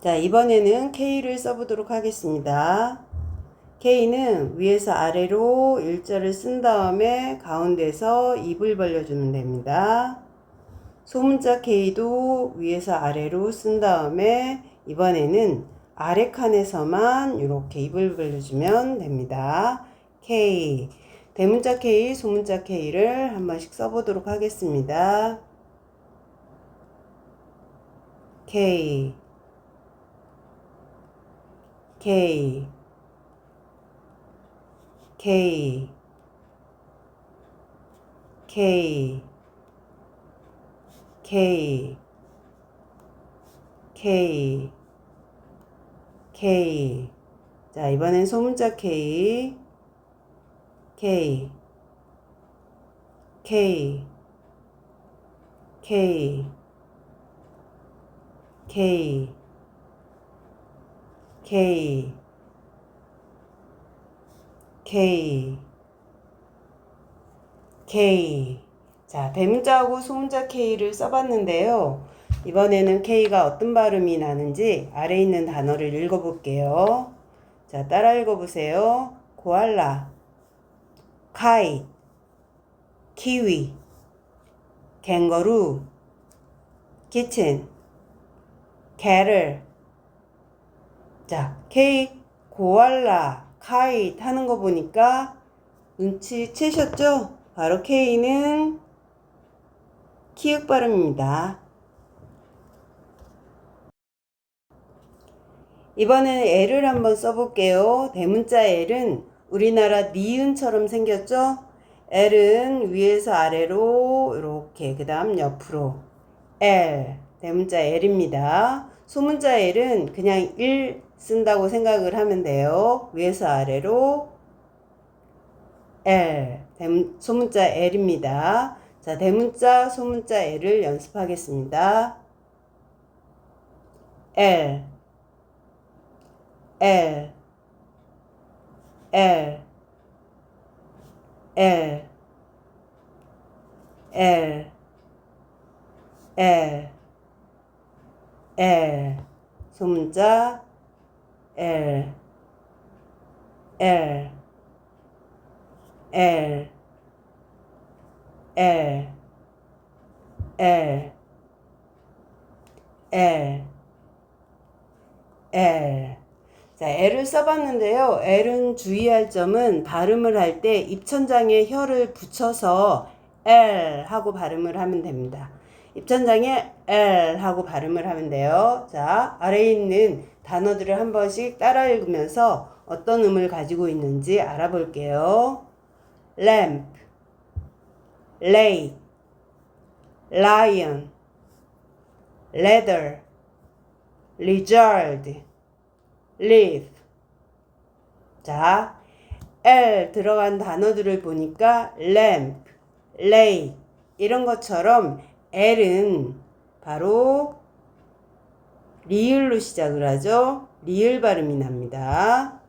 자, 이번에는 K를 써보도록 하겠습니다. K는 위에서 아래로 일자를 쓴 다음에 가운데서 입을 벌려주면 됩니다. 소문자 K도 위에서 아래로 쓴 다음에 이번에는 아래 칸에서만 이렇게 입을 벌려주면 됩니다. K. 대문자 K, 소문자 K를 한 번씩 써보도록 하겠습니다. K. K K K K K K 자 이번엔 소문자 K K K K K K K K 자 대문자하고 소문자 K를 써봤는데요. 이번에는 K가 어떤 발음이 나는지 아래 있는 단어를 읽어볼게요. 자 따라 읽어보세요. 고알라 카이 키위 캥거루 키친 캐럴 자, K 고알라 카이 타는 거 보니까 눈치채셨죠? 바로 K는 키읔 발음입니다. 이번에는 L을 한번 써볼게요. 대문자 L은 우리나라 니은처럼 생겼죠? L은 위에서 아래로 이렇게 그 다음 옆으로 L 대문자 L입니다. 소문자 L은 그냥 1 쓴다고 생각을 하면 돼요. 위에서 아래로 L. 소문자 L입니다. 자 대문자 소문자 L을 연습하겠습니다. L. L. L. L. L. L. L. 소문자 L L L L L L L 자, L을 써봤는데요. L은 주의할 점은 발음을 할 때 입천장에 혀를 붙여서 L 하고 발음을 하면 됩니다. 입천장에 L 하고 발음을 하면 돼요. 자, 아래에 있는 단어들을 한 번씩 따라 읽으면서 어떤 음을 가지고 있는지 알아볼게요. lamp, lake, lion, leather, lizard, leaf. 자, L 들어간 단어들을 보니까 lamp, lake 이런 것처럼 L은 바로 리을로 시작을 하죠. 리을 발음이 납니다.